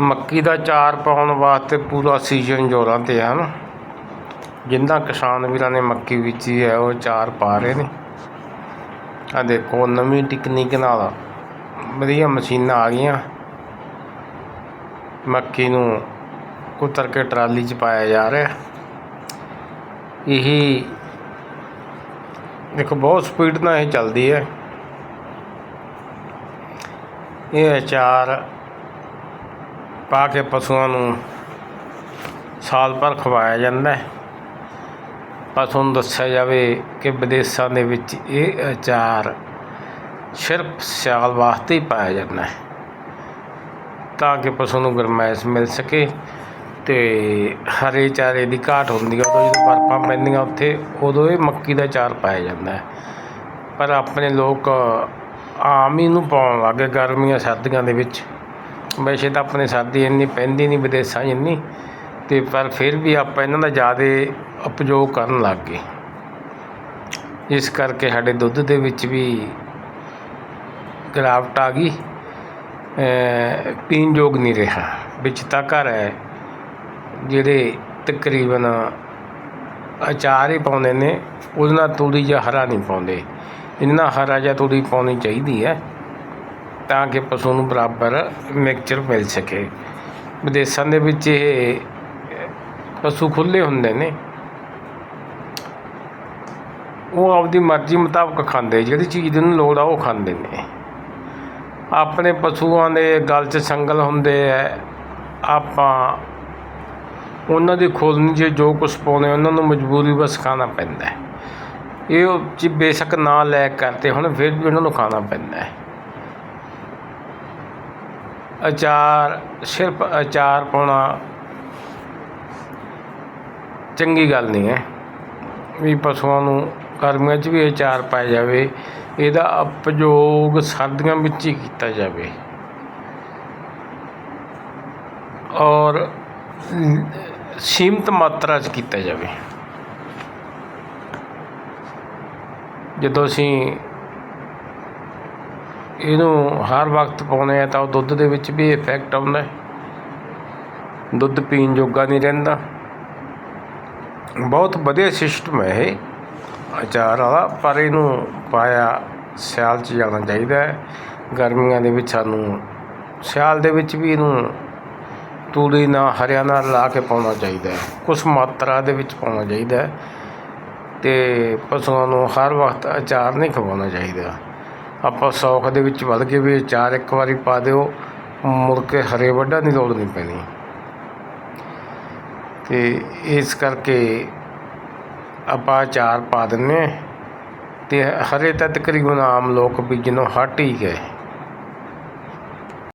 ਮੱਕੀ ਦਾ ਚਾਰ ਪਾਉਣ ਵਾਸਤੇ ਪੂਰਾ ਸੀਜ਼ਨ ਜੋਰਾਂ ਤੇ ਹਨ ਜਿੰਨਾ ਕਿਸਾਨ ਵੀਰਾਂ ਨੇ ਮੱਕੀ ਬੀਜੀ ਹੈ, ਉਹ ਚਾਰ ਪਾ ਰਹੇ ਨੇ। ਆ ਦੇਖੋ, ਨਵੀਂ ਟੈਕਨੀਕ ਨਾਲ ਵਧੀਆ ਮਸ਼ੀਨਾਂ ਆ ਗਈਆਂ। ਮੱਕੀ ਨੂੰ ਕੁਤਰ ਕੇ ਟਰਾਲੀ 'ਚ ਪਾਇਆ ਜਾ ਰਿਹਾ। ਇਹੀ ਦੇਖੋ, ਬਹੁਤ ਸਪੀਡ ਨਾਲ ਇਹ ਚੱਲਦੀ ਹੈ। ਇਹ ਅਚਾਰ ਪਾ ਕੇ ਪਸ਼ੂਆਂ ਨੂੰ ਸਾਲ ਭਰ ਖਵਾਇਆ ਜਾਂਦਾ ਹੈ। ਪਸ਼ੂ ਨੂੰ ਦੱਸਿਆ ਜਾਵੇ ਕਿ ਵਿਦੇਸ਼ਾਂ ਦੇ ਵਿੱਚ ਇਹ ਅਚਾਰ ਸਿਰਫ ਸਿਆਲ ਵਾਸਤੇ ਹੀ ਪਾਇਆ ਜਾਂਦਾ ਹੈ। ਤਾਂ ਕਿ ਪਸ਼ੂ ਨੂੰ ਗਰਮੈਸ਼ ਮਿਲ ਸਕੇ ਤੇ ਹਰੇ ਚਾਰੇ ਦੀ ਘਾਟ ਹੁੰਦੀ ਹੈ, ਉਦੋਂ ਜਦੋਂ ਬਰਫਾਂ ਪੈਂਦੀਆਂ ਉੱਥੇ, ਉਦੋਂ ਇਹ ਮੱਕੀ ਦਾ ਚਾਰ ਪਾਇਆ ਜਾਂਦਾ ਹੈ। ਪਰ ਆਪਣੇ ਲੋਕ ਆਮ ਹੀ ਨੂੰ ਪਾਉਣ ਲੱਗ ਗਏ ਗਰਮੀਆਂ ਸਰਦੀਆਂ ਦੇ ਵਿੱਚ। ਵੈਸੇ ਤਾਂ ਆਪਣੇ ਸਰਦੀ ਇੰਨੀ ਪੈਂਦੀ ਨਹੀਂ ਵਿਦੇਸ਼ਾਂ 'ਚ ਇੰਨੀ ਅਤੇ ਪਰ ਫਿਰ ਵੀ ਆਪਾਂ ਇਹਨਾਂ ਦਾ ਜ਼ਿਆਦਾ ਉਪਯੋਗ ਕਰਨ ਲੱਗ ਗਏ। ਇਸ ਕਰਕੇ ਸਾਡੇ ਦੁੱਧ ਦੇ ਵਿੱਚ ਵੀ ਗਿਰਾਵਟ ਆ ਗਈ। ਅ, ਪੀਣ ਯੋਗ ਨਹੀਂ ਰਿਹਾ। ਵਿੱਚ ਤਾਂ ਘਰ ਹੈ ਜਿਹੜੇ ਤਕਰੀਬਨ ਅਚਾਰ ਹੀ ਪਾਉਂਦੇ ਨੇ ਉਹਦੇ ਨਾਲ ਤੂੜੀ ਜਾਂ ਹਰਾ ਨਹੀਂ ਪਾਉਂਦੇ। ਇੰਨਾ ਹਰਾ ਜਾਂ ਤੂੜੀ ਪਾਉਣੀ ਚਾਹੀਦੀ ਹੈ। ਤਾਂ ਕਿ ਪਸ਼ੂ ਨੂੰ ਬਰਾਬਰ ਮਿਕਸਚਰ ਮਿਲ ਸਕੇ। ਵਿਦੇਸ਼ਾਂ ਦੇ ਵਿੱਚ ਇਹ ਪਸ਼ੂ ਖੁੱਲੇ ਹੁੰਦੇ ਨੇ। ਉਹ ਆਪਦੀ ਮਰਜ਼ੀ ਮੁਤਾਬਕ ਖਾਂਦੇ, ਜਿਹੜੀ ਚੀਜ਼ ਨੂੰ ਲੋੜ ਆ ਉਹ ਖਾਂਦੇ ਨੇ। ਆਪਣੇ ਪਸ਼ੂਆਂ ਦੇ ਗਲ 'ਚ ਸੰਗਲ ਹੁੰਦੇ ਐ। ਆਪਾਂ ਉਹਨਾਂ ਦੀ ਖੋਲਣੀ 'ਚ ਜੋ ਕੁਛ ਪਾਉਂਦੇ ਉਹਨਾਂ ਨੂੰ ਮਜਬੂਰੀ ਬਸ ਖਾਣਾ ਪੈਂਦਾ। ਇਹ ਉਹ ਚ ਬੇਸ਼ੱਕ ਨਾ ਲੈ ਕਰਦੇ ਹੁਣ ਫਿਰ ਵੀ ਉਹਨਾਂ ਨੂੰ ਖਾਣਾ ਪੈਂਦਾ। ਹੈ ਅਚਾਰ, ਸਿਰਫ ਅਚਾਰ ਪਾਉਣਾ ਚੰਗੀ ਗੱਲ ਨਹੀਂ ਹੈ। ਵੀ ਪਸ਼ੂਆਂ ਨੂੰ ਗਰਮੀਆਂ 'ਚ ਵੀ ਅਚਾਰ ਪਾਇਆ ਜਾਵੇ, ਇਹਦਾ ਉਪਯੋਗ ਸਰਦੀਆਂ ਵਿੱਚ ਹੀ ਕੀਤਾ ਜਾਵੇ। ਔਰ ਲ- ਸੀਮਤ ਮਾਤਰਾ 'ਚ ਕੀਤਾ ਜਾਵੇ। ਜਦੋਂ ਅਸੀਂ ਇਹਨੂੰ ਹਰ ਵਕਤ ਪਾਉਂਦੇ ਆ ਤਾਂ ਉਹ ਦੁੱਧ ਦੇ ਵਿੱਚ ਵੀ ਇਫੈਕਟ ਆਉਂਦਾ ਦੁੱਧ ਪੀਣ ਜੋਗਾ ਨਹੀਂ ਰਹਿੰਦਾ। ਬਹੁਤ ਵਧੀਆ ਸਿਸਟਮ ਹੈ ਇਹ ਅਚਾਰ ਵਾਲਾ, ਪਰ ਇਹਨੂੰ ਪਾਇਆ ਸਿਆਲ 'ਚ ਜਾਣਾ ਚਾਹੀਦਾ ਹੈ। ਗਰਮੀਆਂ ਦੇ ਵਿੱਚ ਸਾਨੂੰ ਸਿਆਲ ਦੇ ਵਿੱਚ ਵੀ ਇਹਨੂੰ ਤੂੜੀ ਨਾਲ, ਹਰਿਆਂ ਨਾਲ ਲਾ ਕੇ ਪਾਉਣਾ ਚਾਹੀਦਾ ਹੈ। ਕੁਛ ਮਾਤਰਾ ਦੇ ਵਿੱਚ ਪਾਉਣਾ ਚਾਹੀਦਾ ਹੈ ਤੇ ਪਸ਼ੂਆਂ ਨੂੰ ਹਰ ਵਕਤ ਅਚਾਰ ਨਹੀਂ ਖਵਾਉਣਾ ਚਾਹੀਦਾ। ਆਪਾਂ ਸੌਖ ਦੇ ਵਿੱਚ ਵੱਧ ਕੇ ਵੀ ਚਾਰ ਇੱਕ ਵਾਰੀ ਪਾ ਦਿਓ ਮੁੜ ਕੇ ਹਰੇ ਵੱਢਣ ਦੀ ਲੋੜ ਨਹੀਂ ਪੈਣੀ। ਤੇ ਇਸ ਕਰਕੇ ਆਪਾਂ ਅਚਾਰ ਪਾ ਦਿੰਦੇ ਹਾਂ ਤੇ ਹਰੇ ਤਾਂ ਤਕਰੀਬਨ ਆਮ ਲੋਕ ਬੀਜਣੋਂ ਹਟ ਹੀ ਗਏ।